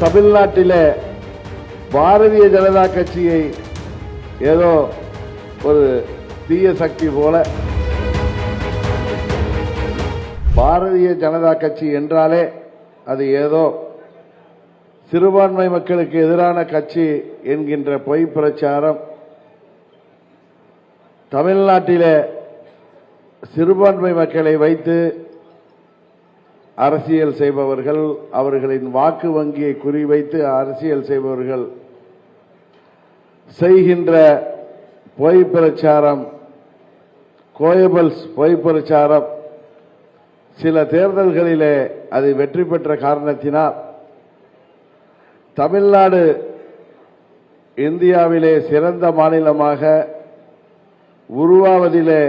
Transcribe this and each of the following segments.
தமிழ்நாட்டில் பாரதிய ஜனதா கட்சியை ஏதோ ஒரு தீய சக்தி போல பாரதிய ஜனதா கட்சி என்றாலே அது ஏதோ சிறுபான்மை மக்களுக்கு எதிரான கட்சி என்கின்ற பொய் பிரச்சாரம். தமிழ்நாட்டில் சிறுபான்மை மக்களை வைத்து அரசியல் செய்பவர்கள் அவர்களின் வாக்கு வங்கியை குறிவைத்து அரசியல் செய்பவர்கள் செய்கின்ற பொய் பிரச்சாரம் கோயபல்ஸ் பொய் பிரச்சாரம் சில தேர்தல்களிலே அது வெற்றி பெற்ற காரணத்தினால் தமிழ்நாடு இந்தியாவிலே சிறந்த மாநிலமாக உருவாவதிலே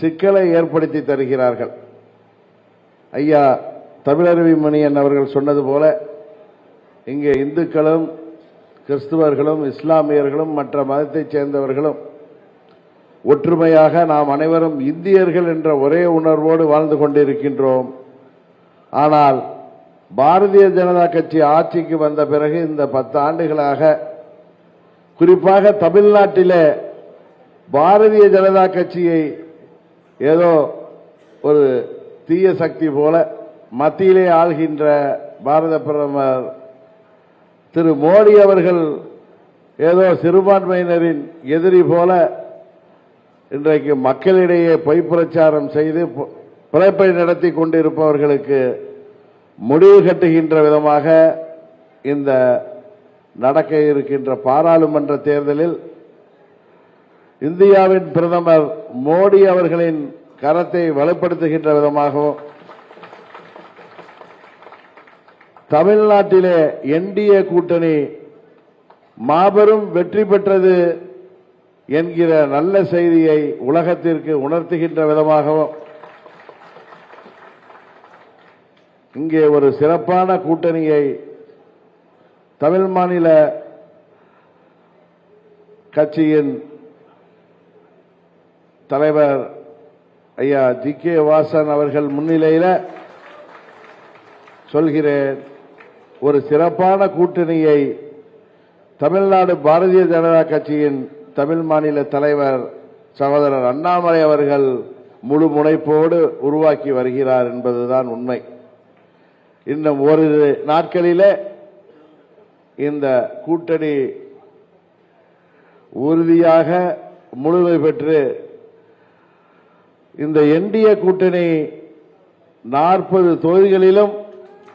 சிக்கலை ஏற்படுத்தி தருகிறார்கள். ஐயா தமிழருவி மணியன் அவர்கள் சொன்னது போல இங்கே இந்துக்களும் கிறிஸ்துவர்களும் இஸ்லாமியர்களும் மற்ற மதத்தைச் சேர்ந்தவர்களும் ஒற்றுமையாக நாம் அனைவரும் இந்தியர்கள் என்ற ஒரே உணர்வோடு வாழ்ந்து கொண்டிருக்கின்றோம். ஆனால் பாரதிய ஜனதா கட்சி ஆட்சிக்கு வந்த பிறகு இந்த பத்து ஆண்டுகளாக குறிப்பாக தமிழ்நாட்டிலே பாரதிய ஜனதா கட்சியை ஏதோ ஒரு தீய சக்தி போல மத்தியிலே ஆள்கின்ற பாரத பிரதமர் திரு மோடி அவர்கள் ஏதோ சிறுபான்மையினரின் எதிரி போல இன்றைக்கு மக்களிடையே பொய் பிரச்சாரம் செய்து பிழைப்பை நடத்தி கொண்டிருப்பவர்களுக்கு முடிவு கட்டுகின்ற விதமாக இந்த நடக்க இருக்கின்ற பாராளுமன்ற தேர்தலில் இந்தியாவின் பிரதமர் மோடி அவர்களின் கரத்தை வலுப்படுத்துகின்ற விதமாகவும் தமிழ்நாட்டிலே என்டிஏ கூட்டணி மாபெரும் வெற்றி பெற்றது என்கிற நல்ல செய்தியை உலகத்திற்கு உணர்த்துகின்ற விதமாகவும் இங்கே ஒரு சிறப்பான கூட்டணியை தமிழ் மாநில கட்சியின் தலைவர் ஐயா ஜி. கே. வாசன் அவர்கள் முன்னிலையில் சொல்கிறேன் ஒரு சிறப்பான கூட்டணியை தமிழ்நாடு பாரதிய ஜனதா கட்சியின் தமிழ் மாநில தலைவர் சகோதரர் அண்ணாமலை அவர்கள் முழு முனைப்போடு உருவாக்கி வருகிறார் என்பதுதான் உண்மை. இன்னும் ஓரிரு நாட்களிலே இந்த கூட்டணி உறுதியாக முழுமை பெற்று இந்த என்டிய கூட்டணி நாற்பது தொகுதிகளிலும்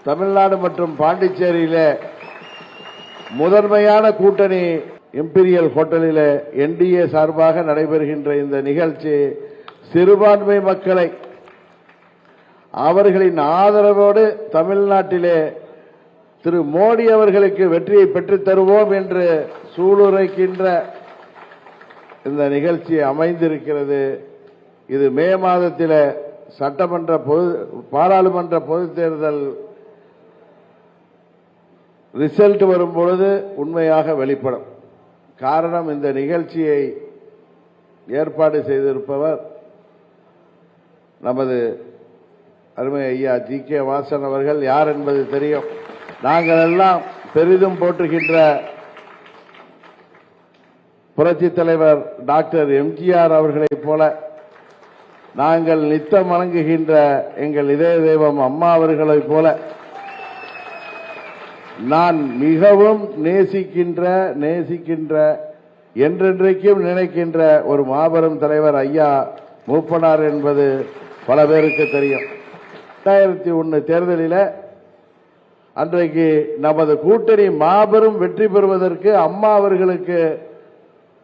தமிழ்நாடு மற்றும் பாண்டிச்சேரியில முதன்மையான கூட்டணி இம்பீரியல் ஹோட்டலில் என்டிஏ சார்பாக நடைபெறுகின்ற இந்த நிகழ்ச்சி சிறுபான்மை மக்களை அவர்களின் ஆதரவோடு தமிழ்நாட்டிலே திரு மோடி அவர்களுக்கு வெற்றியை பெற்றுத் தருவோம் என்று சூளுரைக்கின்ற இந்த நிகழ்ச்சி அமைந்திருக்கிறது. இது மே மாதத்தில் சட்டமன்ற பொது பாராளுமன்ற பொதுத் தேர்தல் ரிசல்ட் வரும் பொழுது உண்மையாக வெளிப்படும். காரணம் இந்த நிகழ்ச்சியை ஏற்பாடு செய்திருப்பவர் நமது அருமை ஐயா ஜி கே வாசன் அவர்கள். யார் என்பது தெரியும். நாங்கள் எல்லாம் பெரிதும் போற்றுகின்ற புரட்சி தலைவர் டாக்டர் எம்ஜிஆர் அவர்களைப் போல நாங்கள் நித்தம் வணங்குகின்ற எங்கள் இதய தெய்வம் அம்மா அவர்களைப் போல நான் மிகவும் நேசிக்கின்ற நேசிக்கின்ற என்றென்றைக்கும் நினைக்கின்ற ஒரு மாபெரும் தலைவர் ஐயா மூப்பனார் என்பது பல பேருக்கு தெரியும். ரெண்டாயிரத்தி ஒன்று தேர்தலில் அன்றைக்கு நமது கூட்டணி மாபெரும் வெற்றி பெறுவதற்கு அம்மா அவர்களுக்கு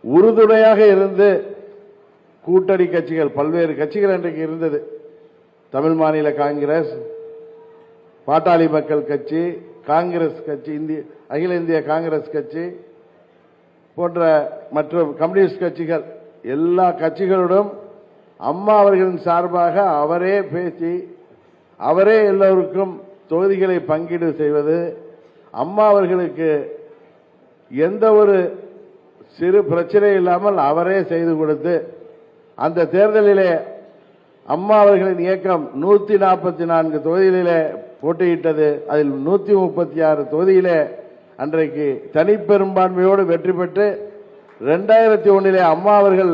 உறுதுணையாக இருந்து கூட்டணி கட்சிகள் பல்வேறு கட்சிகள் அன்றைக்கு இருந்தது. தமிழ் மாநில காங்கிரஸ் பாட்டாளி மக்கள் கட்சி காங்கிரஸ் கட்சி இந்திய அகில இந்திய காங்கிரஸ் கட்சி போன்ற மற்ற கம்யூனிஸ்ட் கட்சிகள் எல்லா கட்சிகளுடன் அம்மா அவர்களின் சார்பாக அவரே பேசி அவரே எல்லோருக்கும் தொகுதிகளை பங்கீடு செய்வது அம்மா அவர்களுக்கு எந்த ஒரு சிறு பிரச்சனை இல்லாமல் அவரே செய்து கொடுத்து அந்த தேர்தலிலே அம்மா அவர்களின் இயக்கம் நூத்தி நாற்பத்தி நான்கு தொகுதிகளிலே போட்டியிட்டது. அதில் நூத்தி முப்பத்தி ஆறு தொகுதியிலே அன்றைக்கு தனிப்பெரும்பான்மையோடு வெற்றி பெற்று ரெண்டாயிரத்தி ஒன்னிலே அம்மா அவர்கள்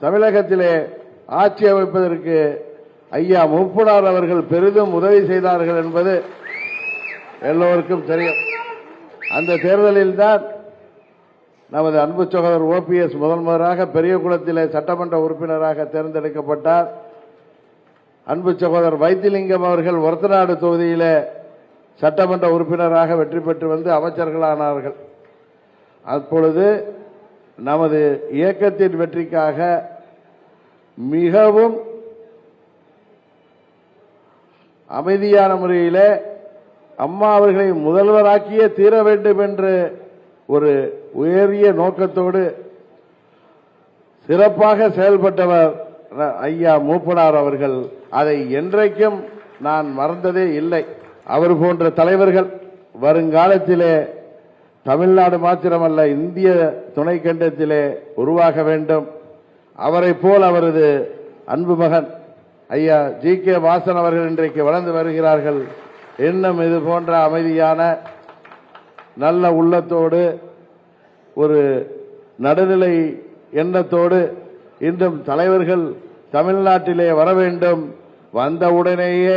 தமிழகத்திலே ஆட்சி அமைப்பதற்கு ஐயா முப்புனார் அவர்கள் பெரிதும் உதவி செய்தார்கள் என்பது எல்லோருக்கும் தெரியும். அந்த தேர்தலில்தான் நமது அன்பு சகோதரர் ஓபிஎஸ் முதல்வராக முதலாக பெரியகுளத்திலே சட்டமன்ற உறுப்பினராக தேர்ந்தெடுக்கப்பட்டார். அன்பு சகோதரர் வைத்திலிங்கம் அவர்கள் ஒரத்தநாடு தொகுதியிலே சட்டமன்ற உறுப்பினராக வெற்றி பெற்று வந்து அமைச்சர்களானார்கள். அப்பொழுது நமது இயக்கத்தின் வெற்றிக்காக மிகவும் அமைதியான முறையிலே அம்மா அவர்களை முதல்வராக்கியே தீர வேண்டும் என்று ஒரு உயரிய நோக்கத்தோடு சிறப்பாக செயல்பட்டவர் ஐயா மூப்பனார் அவர்கள். அதை என்றைக்கும் நான் மறந்ததே இல்லை. அவர் போன்ற தலைவர்கள் வருங்காலத்திலே தமிழ்நாடு மாத்திரமல்ல இந்திய துணைக்கண்டத்திலே உருவாக வேண்டும். அவரைப் போல் அவரது அன்பு மகன் ஐயா ஜி கே வாசன் அவர்கள் இன்றைக்கு வளர்ந்து வருகிறார்கள். இன்னும் இது போன்ற அமைதியான நல்ல உள்ளத்தோடு ஒரு நடுநிலை எண்ணத்தோடு இன்றும் தலைவர்கள் தமிழ்நாட்டிலே வர வேண்டும். வந்தவுடனேயே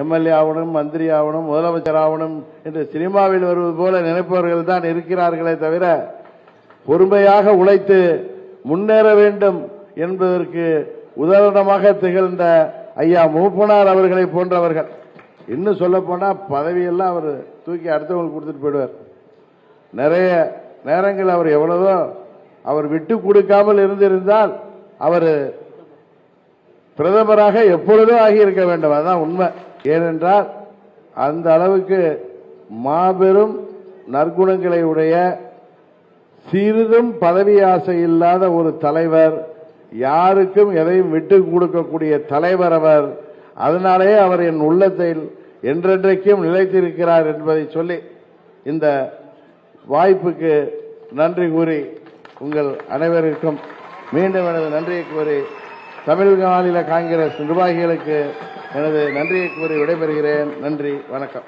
எம்எல்ஏ ஆகணும் மந்திரி ஆகணும் முதலமைச்சர் ஆகணும் என்று சினிமாவில் வருவது போல நினைப்பவர்கள் தான் இருக்கிறார்களே தவிர பொறுமையாக உழைத்து முன்னேற வேண்டும் என்பதற்கு உதாரணமாக திகழ்ந்த ஐயா மூப்பனார் அவர்களை போன்றவர்கள். இன்னும் சொல்ல பதவியெல்லாம் அவர் தூக்கி அடுத்தவங்களுக்கு கொடுத்துட்டு போயிடுவார். நிறைய நேரங்கள் அவர் எவ்வளவோ அவர் விட்டு கொடுக்காமல் இருந்திருந்தால் அவர் பிரதமராக எப்பொழுதோ ஆகியிருக்க வேண்டும். அதுதான் உண்மை. ஏனென்றால் அந்த அளவுக்கு மாபெரும் நற்குணங்களை உடைய சிறிதும் பதவி ஆசை இல்லாத ஒரு தலைவர் யாருக்கும் எதையும் விட்டு கொடுக்கக்கூடிய தலைவர் அவர். அதனாலேயே அவர் என் உள்ளத்தில் என்றென்றைக்கும் நிலைத்திருக்கிறார் என்பதை சொல்லி இந்த வாய்ப்புக்கு நன்றி கூறி உங்கள் அனைவருக்கும் மீண்டும் எனது நன்றியை கூறி தமிழ் மாநில காங்கிரஸ் நிர்வாகிகளுக்கு எனது நன்றியை கூறி விடைபெறுகிறேன். நன்றி வணக்கம்.